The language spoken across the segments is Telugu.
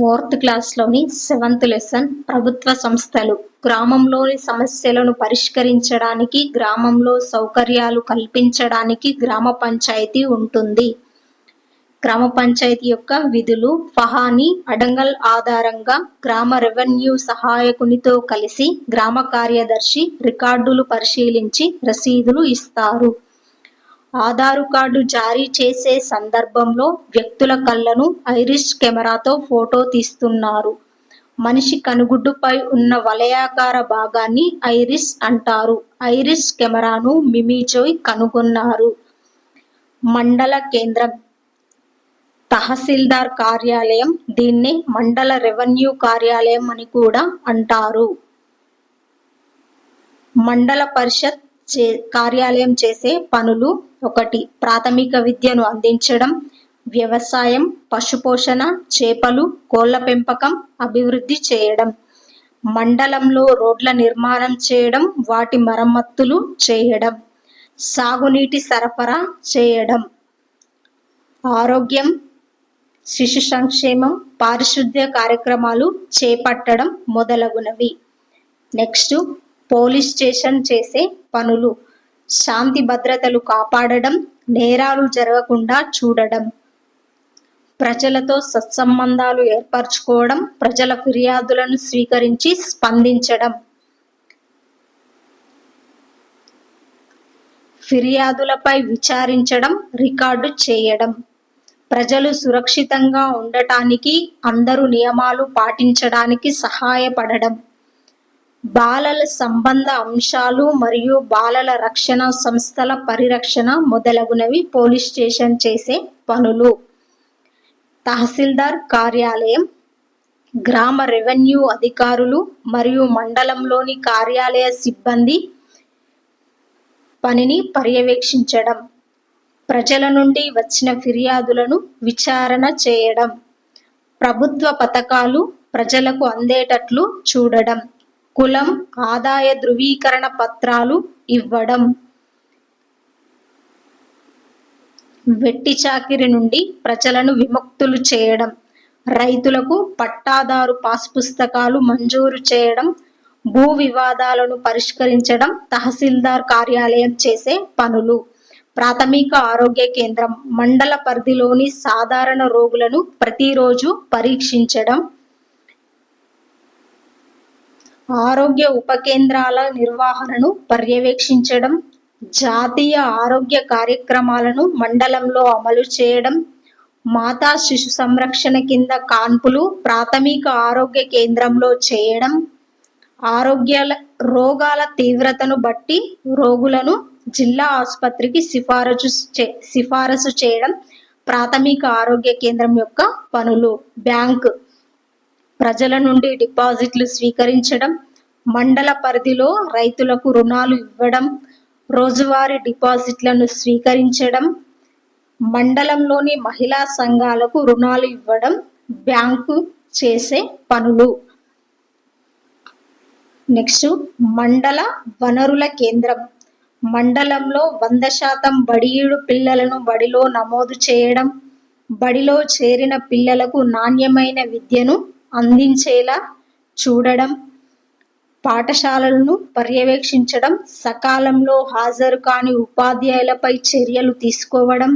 ఫోర్త్ క్లాస్లోని సెవెంత్ లెసన్ ప్రభుత్వ సంస్థలు. గ్రామంలోని సమస్యలను పరిష్కరించడానికి గ్రామంలో సౌకర్యాలు కల్పించడానికి గ్రామ పంచాయతీ ఉంటుంది. గ్రామ పంచాయతీ యొక్క విధులు ఫహానీ అడంగల్ ఆధారంగా గ్రామ రెవెన్యూ సహాయకునితో కలిసి గ్రామ కార్యదర్శి రికార్డులు పరిశీలించి రసీదులు ఇస్తారు. ఆధారు కార్డు జారీ చేసే సందర్భంలో వ్యక్తుల కళ్ళను ఐరిష్ కెమెరాతో ఫోటో తీస్తున్నారు. మనిషి కనుగుడ్డుపై ఉన్న వలయాకార భాగాన్ని ఐరిస్ అంటారు. ఐరిస్ కెమెరాను మిమిజోయ్ కనుగొన్నారు. మండల కేంద్రం తహసీల్దార్ కార్యాలయం దీన్ని మండల రెవెన్యూ కార్యాలయం అని కూడా అంటారు. మండల పరిషత్ చే కార్యాలయం చేసే పనులు ఒకటి. ప్రాథమిక విద్యను అందించడం వ్యవసాయం పశుపోషణ చేపలు కోళ్ళ పెంపకం అభివృద్ధి చేయడం. మండలంలో రోడ్ల నిర్మాణం చేయడం వాటి మరమ్మతులు చేయడం. సాగునీటి సరఫరా చేయడం. ఆరోగ్యం శిశు సంక్షేమం పారిశుద్ధ్య కార్యక్రమాలు చేపట్టడం మొదలగునవి. నెక్స్ట్ పోలీస్ స్టేషన్ చేసే పనులు. శాంతి భద్రతలు కాపాడడం నేరాలు జరగకుండా చూడడం. ప్రజలతో సత్సంబంధాలు ఏర్పరచుకోవడం ప్రజల ఫిర్యాదులను స్వీకరించి స్పందించడం. ఫిర్యాదులపై విచారించడం రికార్డు చేయడం. ప్రజలు సురక్షితంగా ఉండటానికి అందరూ నియమాలు పాటించడానికి సహాయపడడం. బాలల సంబంధ అంశాలు మరియు బాలల రక్షణ సంస్థల పరిరక్షణ మొదలగునవి పోలీస్ స్టేషన్ చేసే పనులు. తహసీల్దార్ కార్యాలయం గ్రామ రెవెన్యూ అధికారులు మరియు మండలంలోని కార్యాలయ సిబ్బంది పనిని పర్యవేక్షించడం ప్రజల నుండి వచ్చిన ఫిర్యాదులను విచారణ చేయడం ప్రభుత్వ పథకాలు ప్రజలకు అందేటట్లు చూడడం. కులం ఆదాయ ధృవీకరణ పత్రాలు ఇవ్వడం. వెట్టి చాకిరి నుండి ప్రజలను విముక్తులు చేయడం. రైతులకు పట్టాదారు పాస్ పుస్తకాలు మంజూరు చేయడం. భూ వివాదాలను పరిష్కరించడం తహసీల్దార్ కార్యాలయం చేసే పనులు. ప్రాథమిక ఆరోగ్య కేంద్రం మండల పరిధిలోని సాధారణ రోగులను ప్రతిరోజు పరీక్షించడం. ఆరోగ్య ఉప కేంద్రాల నిర్వహణను పర్యవేక్షించడం జాతీయ ఆరోగ్య కార్యక్రమాలను మండలంలో అమలు చేయడం మాతా శిశు సంరక్షణ కింద కాన్పులు ప్రాథమిక ఆరోగ్య కేంద్రంలో చేయడం ఆరోగ్యాల రోగాల తీవ్రతను బట్టి రోగులను జిల్లా ఆసుపత్రికి సిఫారసు చే సిఫారసు చేయడం ప్రాథమిక ఆరోగ్య కేంద్రం యొక్క పనులు. బ్యాంక్ ప్రజల నుండి డిపాజిట్లు స్వీకరించడం మండల పరిధిలో రైతులకు రుణాలు ఇవ్వడం రోజువారీ డిపాజిట్లను స్వీకరించడం మండలంలోని మహిళా సంఘాలకు రుణాలు ఇవ్వడం బ్యాంకు చేసే పనులు. నెక్స్ట్ మండల వనరుల కేంద్రం. మండలంలో వంద శాతం బడియుడు పిల్లలను బడిలో నమోదు చేయడం బడిలో చేరిన పిల్లలకు నాణ్యమైన విద్యను అందించేలా చూడడం పాఠశాలలను పర్యవేక్షించడం సకాలంలో హాజరు కాని ఉపాధ్యాయులపై చర్యలు తీసుకోవడం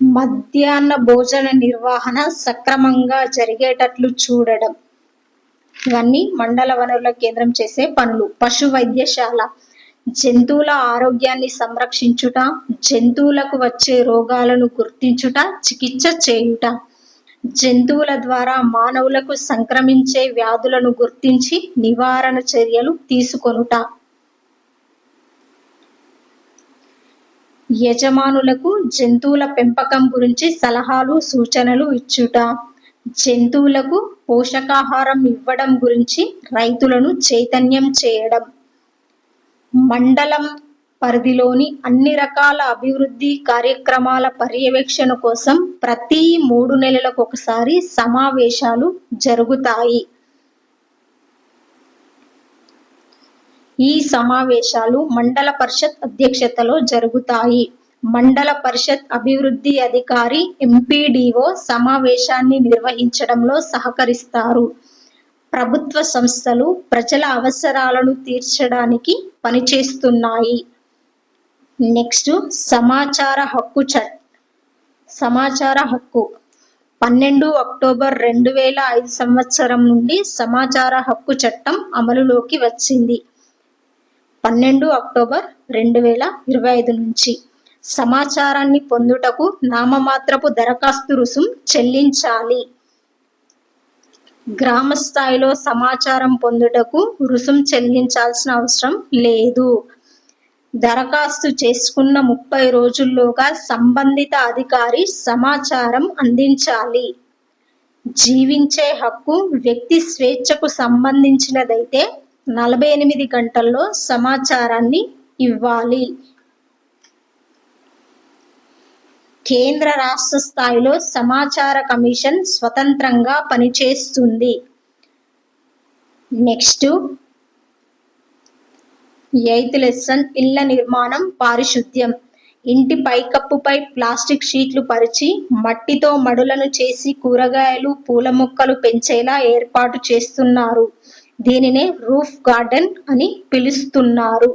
మధ్యాహ్న భోజన నిర్వహణ సక్రమంగా జరిగేటట్లు చూడడం. ఇవన్నీ మండల వనరుల కేంద్రం చేసే పనులు. పశు వైద్యశాల జంతువుల ఆరోగ్యాన్ని సంరక్షించుట జంతువులకు వచ్చే రోగాలను గుర్తించుట చికిత్స చేయుట. జంతువుల ద్వారా మానవులకు సంక్రమించే వ్యాధులను గుర్తించి నివారణ చర్యలు తీసుకొనుట. యజమానులకు జంతువుల పెంపకం గురించి సలహాలు సూచనలు ఇచ్చుట. జంతువులకు పోషకాహారం ఇవ్వడం గురించి రైతులను చైతన్యం చేయడం. మండలం పరిధిలోని అన్ని రకాల అభివృద్ధి కార్యక్రమాల పర్యవేక్షణ కోసం ప్రతి మూడు నెలలకు ఒకసారి సమావేశాలు జరుగుతాయి. ఈ సమావేశాలు మండల పరిషత్ అధ్యక్షతలో జరుగుతాయి. మండల పరిషత్ అభివృద్ధి అధికారి ఎంపీడీఓ సమావేశాన్ని నిర్వహించడంలో సహకరిస్తారు. ప్రభుత్వ సంస్థలు ప్రజల అవసరాలను తీర్చడానికి పనిచేస్తున్నాయి. నెక్స్ట్ సమాచార హక్కు చట్ సమాచార హక్కు. పన్నెండు అక్టోబర్ రెండు వేల ఐదు సంవత్సరం నుండి సమాచార హక్కు చట్టం అమలులోకి వచ్చింది. పన్నెండు అక్టోబర్ రెండు వేల ఇరవై ఐదు నుంచి సమాచారాన్ని పొందుటకు నామమాత్రపు దరఖాస్తు రుసుం చెల్లించాలి. గ్రామ స్థాయిలో సమాచారం పొందుటకు రుసుం చెల్లించాల్సిన అవసరం లేదు. దరఖాస్తు చేసుకున్న ముప్పై రోజుల్లోగా సంబంధిత అధికారి సమాచారం అందించాలి. జీవించే హక్కు వ్యక్తి స్వేచ్ఛకు సంబంధించినదైతే నలభై ఎనిమిది గంటల్లో సమాచారాన్ని ఇవ్వాలి. కేంద్ర రాష్ట్ర స్థాయిలో సమాచార కమిషన్ స్వతంత్రంగా పనిచేస్తుంది. నెక్స్ట్ ఎయిత్ లెసన్ ఇళ్ళ నిర్మాణం పారిశుద్ధ్యం. ఇంటి పైకప్పుపై ప్లాస్టిక్ షీట్లు పరిచి మట్టితో మడులను చేసి కూరగాయలు పూల మొక్కలు పెంచేలా ఏర్పాటు చేస్తున్నారు. దీనినే రూఫ్ గార్డెన్ అని పిలుస్తున్నారు.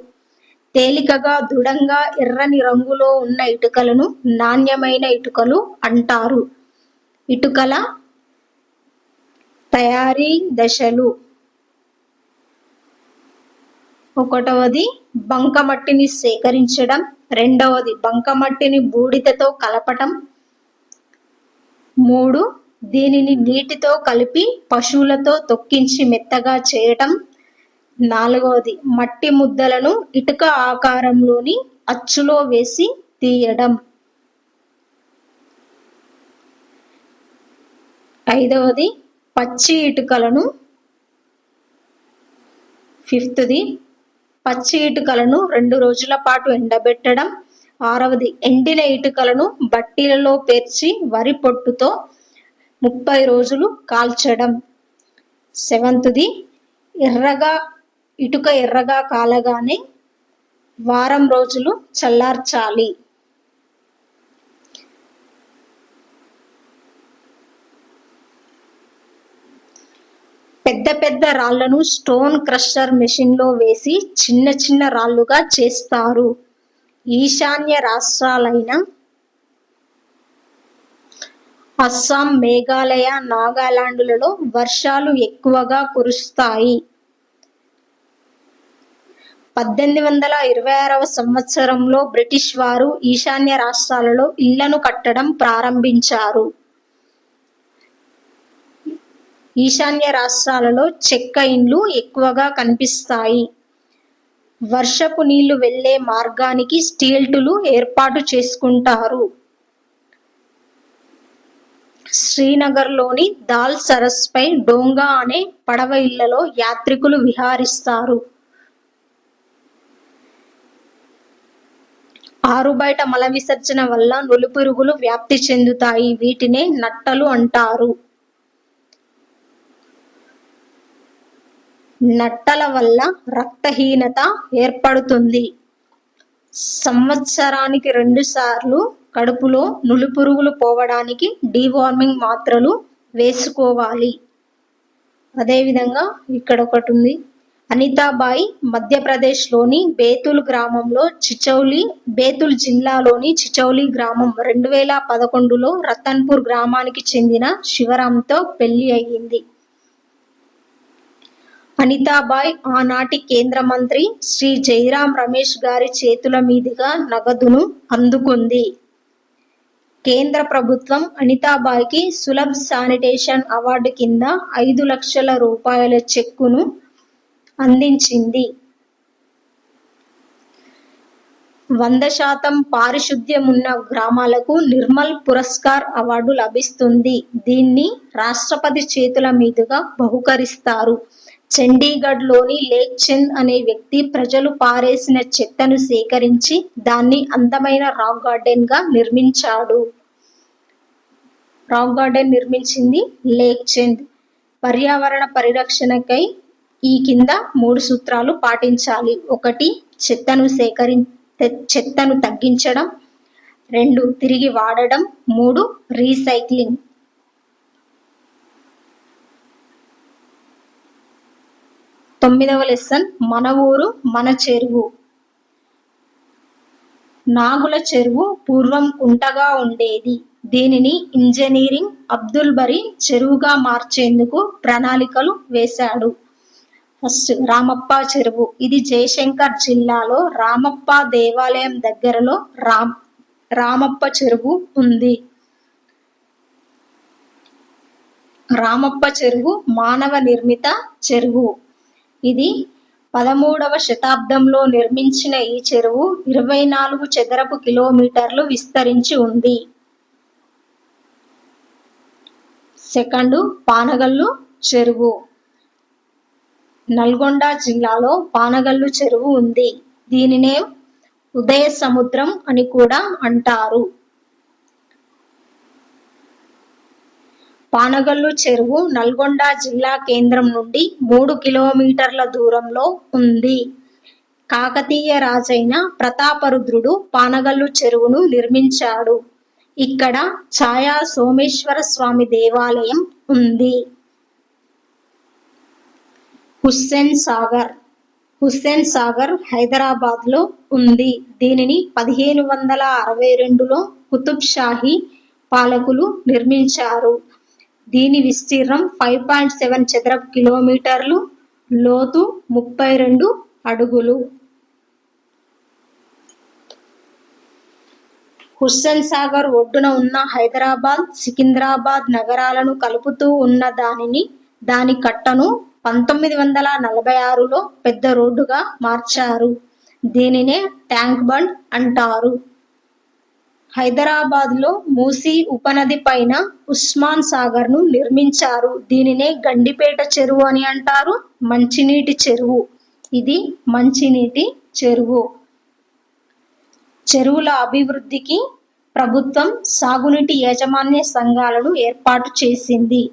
తేలికగా దృఢంగా ఎర్రని రంగులో ఉన్న ఇటుకలను నాణ్యమైన ఇటుకలు అంటారు. ఇటుకల తయారీ దశలు. ఒకటవది బంకమట్టిని సేకరించడం. రెండవది బంకమట్టిని బూడిదతో కలపటం. మూడు దీనిని నీటితో కలిపి పశువులతో తొక్కించి మెత్తగా చేయటం. నాలుగవది మట్టి ముద్దలను ఇటుక ఆకారంలోని అచ్చులో వేసి తీయడం. ఐదవది పచ్చి ఇటుకలను ఫిఫ్త్ది పచ్చి ఇటుకలను రెండు రోజుల పాటు ఎండబెట్టడం. ఆరవది ఎండిన ఇటుకలను బట్టీలలో పేర్చి వరి పొట్టుతో ముప్పై రోజులు కాల్చడం. సెవెంత్ది ఎర్రగా ఇటుక ఎర్రగా కాలగానే వారం రోజులు చల్లార్చాలి. పెద్ద పెద్ద రాళ్ళను స్టోన్ క్రషర్ మెషిన్లో వేసి చిన్న చిన్న రాళ్ళుగా చేస్తారు. ఈశాన్య రాష్ట్రాలైన అస్సాం మేఘాలయ నాగాలాండ్లలో వర్షాలు ఎక్కువగా కురుస్తాయి. పద్దెనిమిది వందల ఇరవై ఆరవ సంవత్సరంలో బ్రిటిష్ వారు ఈశాన్య రాష్ట్రాలలో ఇళ్ళను కట్టడం ప్రారంభించారు. ఈశాన్య రాష్ట్రాలలో చెక్క ఇండ్లు ఎక్కువగా కనిపిస్తాయి. వర్షపు నీళ్ళు వెళ్ళే మార్గానికి స్టీల్టులు ఏర్పాటు చేసుకుంటారు. శ్రీనగర్లోని దాల్ సరస్పై డోంగా అనే పడవ ఇళ్ళలో యాత్రికులు విహారిస్తారు. ఆరుబయట మల విసర్జన వల్ల నులిపురుగులు వ్యాప్తి చెందుతాయి. వీటినే నట్టలు అంటారు. నట్టల వల్ల రక్తహీనత ఏర్పడుతుంది. సంవత్సరానికి రెండు సార్లు కడుపులో నులిపురుగులు పోవడానికి డీవార్మింగ్ మాత్రలు వేసుకోవాలి. అదేవిధంగా ఇక్కడ ఒకటి ఉంది. అనితాబాయి మధ్యప్రదేశ్లోని బేతుల్ గ్రామంలో చిచౌలి బేతుల్ జిల్లాలోని చిచౌలి గ్రామం రెండు వేల పదకొండులో రతన్పూర్ గ్రామానికి చెందిన శివరాంతో పెళ్ళి అయ్యింది. అనితాబాయ్ ఆనాటి కేంద్ర మంత్రి శ్రీ జైరాం రమేష్ గారి చేతుల మీదుగా నగదును అందుకుంది. కేంద్ర ప్రభుత్వం అనితాబాయ్కి సులభ్ శానిటేషన్ అవార్డు కింద ఐదు లక్షల రూపాయల చెక్కును అందించింది. వంద శాతం పారిశుద్ధ్యం ఉన్న గ్రామాలకు నిర్మల్ పురస్కార్ అవార్డు లభిస్తుంది. దీన్ని రాష్ట్రపతి చేతుల మీదుగా బహుకరిస్తారు. చండీగఢ్లోని లేక్ చంద్ అనే వ్యక్తి ప్రజలు పారేసిన చెత్తను సేకరించి దాన్ని అందమైన రాక్ గార్డెన్గా నిర్మించాడు. రాక్ గార్డెన్ నిర్మించింది లేక్ చంద్. పర్యావరణ పరిరక్షణకై ఈ కింద మూడు సూత్రాలు పాటించాలి. ఒకటి చెత్తను సేకరి చెత్తను తగ్గించడం. రెండు తిరిగి వాడడం. మూడు రీసైక్లింగ్. తొమ్మిదవ లెసన్ మన ఊరు మన చెరువు. నాగుల చెరువు పూర్వం కుంటగా ఉండేది. దీనిని ఇంజనీరింగ్ అబ్దుల్ బరి చెరువుగా మార్చేందుకు ప్రణాళికలు వేశాడు. ఫస్ట్ రామప్ప చెరువు. ఇది జయశంకర్ జిల్లాలో రామప్ప దేవాలయం దగ్గరలో రామ్ రామప్ప చెరువు ఉంది. రామప్ప చెరువు మానవ నిర్మిత చెరువు. ఇది పదమూడవ శతాబ్దంలో నిర్మించిన ఈ చెరువు ఇరవై నాలుగు చదరపు కిలోమీటర్లు విస్తరించి ఉంది. సెకండు పానగల్లు చెరువు. నల్గొండ జిల్లాలో పానగల్లు చెరువు ఉంది. దీనినే ఉదయ సముద్రం అని కూడా అంటారు. పానగల్లు చెరువు నల్గొండ జిల్లా కేంద్రం నుండి మూడు కిలోమీటర్ల దూరంలో ఉంది. కాకతీయ రాజైన ప్రతాపరుద్రుడు పానగల్లు చెరువును నిర్మించాడు. ఇక్కడ ఛాయా సోమేశ్వర స్వామి దేవాలయం ఉంది. హుస్సేన్ సాగర్. హుస్సేన్ సాగర్ హైదరాబాద్లో ఉంది. దీనిని పదిహేను వందల అరవై రెండులో కుతుబ్ షాహీ పాలకులు నిర్మించారు. దీని విస్తీర్ణం ఫైవ్ పాయింట్ సెవెన్ చదరపు కిలోమీటర్లు లోతు ముప్పై రెండు అడుగులు. హుస్సేన్ సాగర్ ఒడ్డున ఉన్న హైదరాబాద్ సికింద్రాబాద్ నగరాలను కలుపుతూ ఉన్న దానిని దాని కట్టను పంతొమ్మిది వందల నలభై ఆరులో పెద్ద రోడ్డుగా మార్చారు. దీనినే ట్యాంక్ బండ్ అంటారు. హైదరాబాద్లో మూసీ ఉపనది పైన ఉస్మాన్ సాగర్ను నిర్మించారు. దీనినే గండిపేట చెరువు అని అంటారు. మంచినీటి చెరువు. ఇది మంచినీటి చెరువు. చెరువుల అభివృద్ధికి ప్రభుత్వం సాగునీటి యాజమాన్య సంఘాలను ఏర్పాటు చేసింది.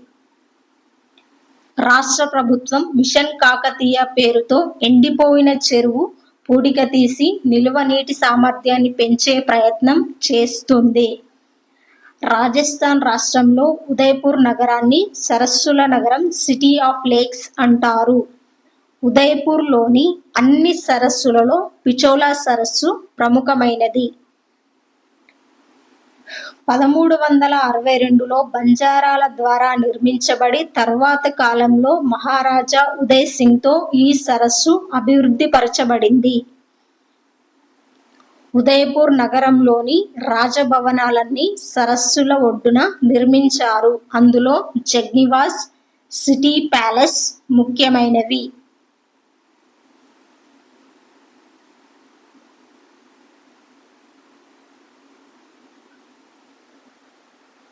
రాష్ట్ర ప్రభుత్వం మిషన్ కాకతీయ పేరుతో ఎండిపోయిన చెరువు పూడిక తీసి నిల్వ నీటి సామర్థ్యాన్ని పెంచే ప్రయత్నం చేస్తుంది. రాజస్థాన్ రాష్ట్రంలో ఉదయపూర్ నగరాన్ని సరస్సుల నగరం సిటీ ఆఫ్ లేక్స్ అంటారు. ఉదయపూర్లోని అన్ని సరస్సులలో పిచోలా సరస్సు ప్రముఖమైనది. పదమూడు వందల అరవై రెండులో బంజారాల ద్వారా నిర్మించబడి తర్వాత కాలంలో మహారాజా ఉదయ్ సింగ్తో ఈ సరస్సు అభివృద్ధి పరచబడింది ఉదయపూర్ నగరంలోని రాజభవనాలన్నీ సరస్సుల ఒడ్డున నిర్మించారు. అందులో జగ్నివాస్ సిటీ ప్యాలెస్ ముఖ్యమైనవి.